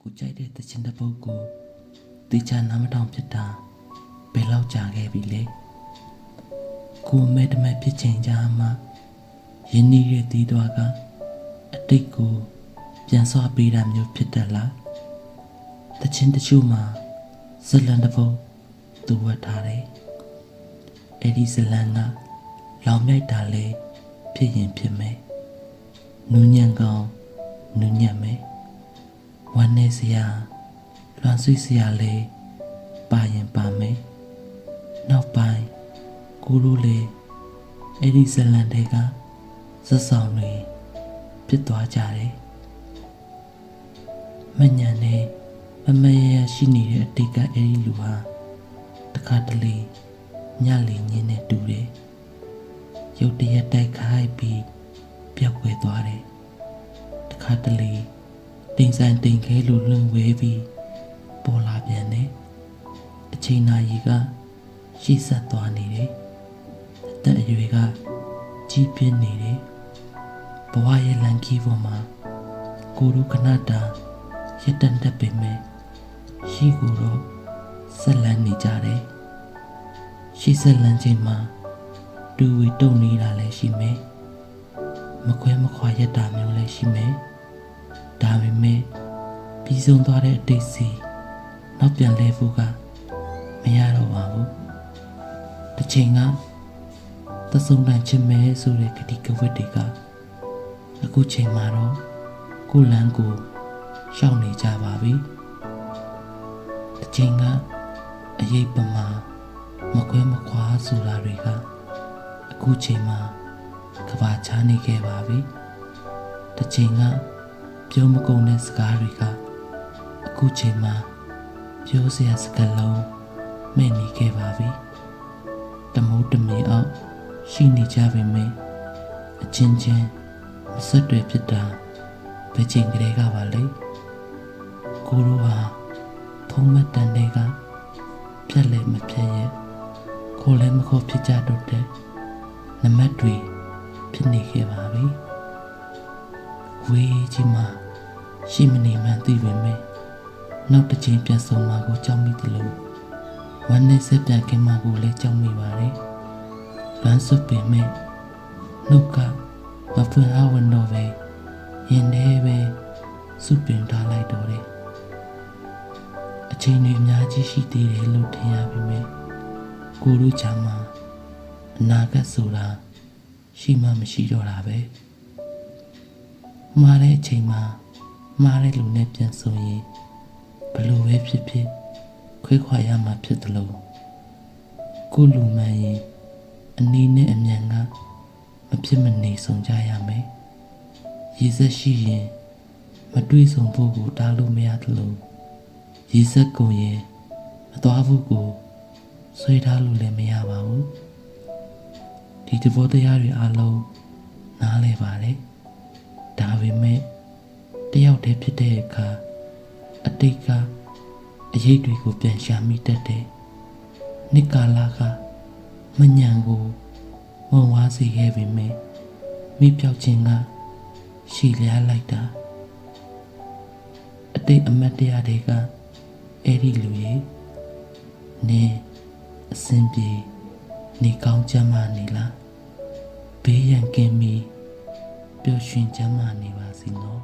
ကိုကြိုက်တဲ့တခြင်းတစ်ပုဒ်ကိုတေချာနားမထောင်ဖြစ်တာဘယ်လောက်ကြာခဲ့ပြီလဲကိုမဲတမဲဖြစ်ချိန်ကြာမှယင်းဤရဲ့တီးသွားကအတိတ်ကိုပြန်ဆွပေးတာမျိုးဖြစ်တယ်လားတခြင်းတချို့မှာဇလန်တစ်ပုဒ်သူဝတ်ထားတယ်အဲ့ဒီဇလန်ကလောင်မြိုက်တာလေဖြစ်ရင်ဖြစ်မယ်နူးညံ့ကောင်းနူးညံ့မယ် ဝမ်းနေစရာလွန်ဆွေးစရာလေးပါရင်ပါမယ်နောက်ပိုင်းကိုလိုလေအဲ့ဒီဇလန်တွေကဇက်ဆောင်တွေဖြစ်သွားကြတယ်မညံနေမမရရရှိနေတဲ့အတိတ်ကအဲ့ဒီလူဟာတခါတလေညလီညင်းနဲ့တူတယ်ရုတ်တရက်တိုက်ခိုက်ပြီးပျောက်ကွယ်သွားတယ်တခါတလေ တိမ်ဆိုင်တိမ်ခဲလိုလွန်ဝဲပြီးပေါ်လာပြန်တယ်အချိန်နာရီကရှေ့ဆက်သွားနေတယ်အသက်အရွယ်ကကြီးပြင်းနေတယ်ဘဝရဲ့လန်ကီးပေါ်မှာကိုရုခဏတာရတန်တက်ပေမဲ့ရှိကိုတော့ဆက်လန်းနေကြတယ်ရှိဆက်လန်းချိန်မှာတူဝီတုံနေတာလည်းရှိမယ်မခွဲမခွာရတာမျိုးလည်းရှိမယ် ဒါပေမဲ့ပြီးဆုံးသွားတဲ့အတိတ်စီနောက်ပြန်လဲဖို့ကမရတော့ပါဘူးတစ်ချိန်ကသဆုံးတန်ချင်မဲဆိုတဲ့ဂတိကဝတ်တွေကအခုချိန်မှာတော့ကိုယ့်လမ်းကိုရှောင်နေကြပါပြီတစ်ချိန်ကအရေးပမာမခွဲမခွာဆိုတာတွေကအခုချိန်မှာကဘာချားနေခဲ့ပါပြီတစ်ချိန်က ပြောမကုန်တဲ့စကားတွေကအခုချိန်မှာပြောစရာစကားလုံးမဲ့နေခဲ့ပါပြီတမိုးတမီအောင်ရှိနေကြပေမဲ့အချင်းချင်းမဆက်တွေဖြစ်တာဘယ်ချိန်ကလေးကပါလဲကိုရိုဟာဖုံးမတန်တွေကပြက်လည်းမပြက်ရဲ့ခေါ်လည်းမခေါ်ဖြစ်ကြတော့တဲ့နမတ်တွေဖြစ်နေခဲ့ပါပြီဝေးကြီးမှာ ရှိမနေမှန်းသိပေမဲ့နောက်တစ်ချိန်ပြန်ဆုံမှာကိုကြောက်မိတယ်လို့ဝမ်းနဲ့ဆက်ပြန်ခင်မှာကိုလည်းကြောက်မိပါတယ်။လမ်းစွပ်ပေမဲ့နှုတ်ကမဖွင့်အားဝင်တော့ပဲရင်ထဲပဲစုပင်ထားလိုက်တော့တယ်။အချိန်တွေအများကြီးရှိသေးတယ်လို့ထင်ရပေမဲ့ကိုတို့ချာမှာအနာဂတ်ဆိုတာရှိမှမရှိတော့တာပဲ။မှားတဲ့အချိန်မှာ မှားတဲ့လူနဲ့ပြန်ဆုံရင်ဘယ်လိုပဲဖြစ်ဖြစ်ခွဲခွာရမှာဖြစ်တယ်လို့ကိုလူမှန်ရင်အနည်းနဲ့အမြန်ကမဖြစ်မနေဆုံးကြရမယ်ရည်ဆက်ရှိရင်မတွေးဆုံဖို့ကိုတားလို့မရတယ်လို့ရည်ဆက်ကုန်ရင်မသွားဖို့ကိုဆွဲထားလို့လည်းမရပါဘူးဒီသဘောတရားတွေအလုံးနားလဲပါတယ်ဒါပေမဲ့ တယောက်တည်းဖြစ်တဲ့အခါအတိတ်ကအရေးတွေကိုပြန်ရှာမိတတ်တယ်။နိကာလာကမညံကိုမုံဝါစေခဲ့ပေမဲ့မိပြောက်ခြင်းကရှည်လျားလိုက်တာအတိတ်အမတ်တရားတွေကအဲ့ဒီလူရဲ့နင်းအစင်ပြေနေကောင်းချမ်းမာနေလားဘေးရန်ကင်းပြီးပျော်ရွှင်ချမ်းသာနေပါစေနော်